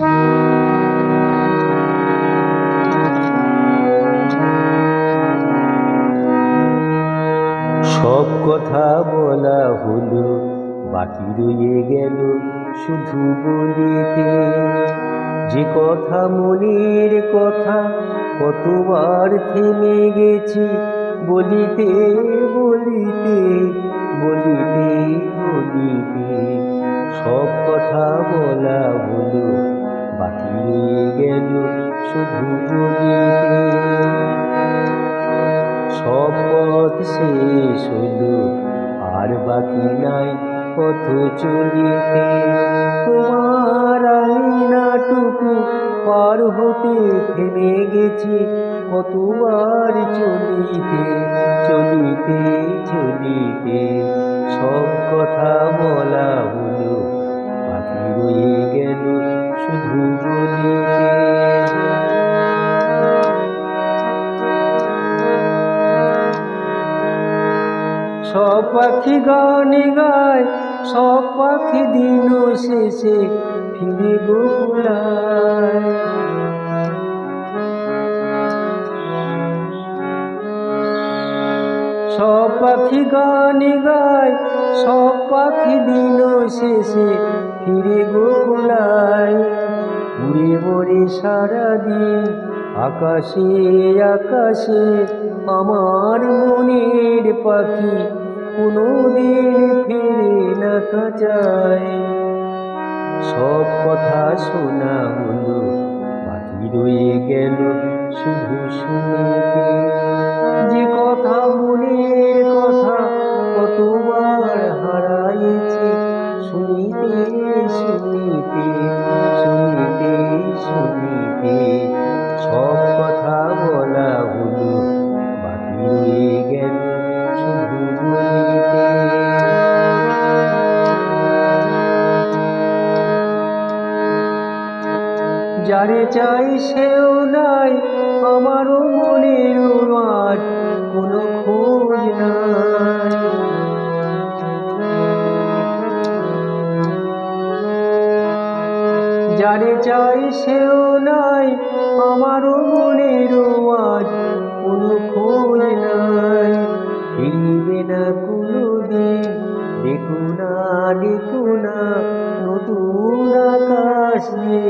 সব কথা বলা হলো, বাকি রয়ে গেল শুধু বলিতে। যে কথা মনের কথা কতবার থেমে গেছি, বলিতে বলিতে বলিতে বলিতে। সব কথা বলা হলো বাকি গেল শুধু বলিতে। সব শেষ হলো আর বাকি নাই পথ চলিতে। তোমার আঙিনাটুকু পার হতে থেমে গেছি, কতবার চলিতে চলিতে চলিতে। সব পাখি গানে গায়, সব পাখি দিন শেষে ফিরে গোকুলায় সব পাখি গানে গায়, সব পাখি দিন শেষে ফিরে গোকুলায় উড়ে বড়ে সারাদিন আকাশে আকাশে, আমার মনের পাখি কোনো দিন ফিরে না যায় সব কথা শোনা হলো বাকি রয়ে গেল, শুধু শুনে যে কথা মনের কথা কতবার হারাইছি, শুনিতে শুনিতে শুনিতে শুনিতে যারে চাই সেও নাই, আমারও মনের আজ কোনো খোঁজ নাই। যারে চাই সেও নাই, আমারও মনের আজ কোনো খোঁজ নাই। ফিরবে না কোনো দিন দেখো না দেখো না, নতুন আকাশ যে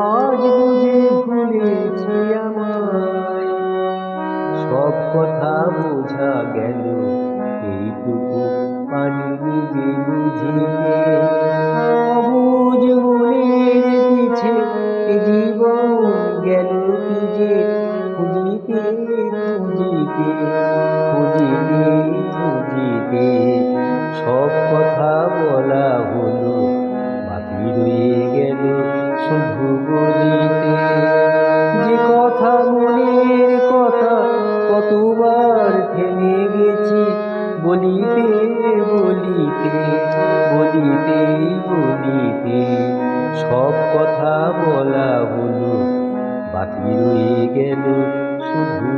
আজ বুঝে ভুলেছি আমায়। সব কথা বোঝা গেল, এইটুকু পানি নিজে বুঝিতে। অবুঝ মনের পিছে জীবন গেল কি যে খুঁজিতে খুঁজিতে। শুধু বলিতে, যে কথা মনের কথা কতবার থেমে গেছি, বলিতে বলিতে বলিতে বলিতে, সব কথা বলা হলো, বাকি রয়ে গেল শুধু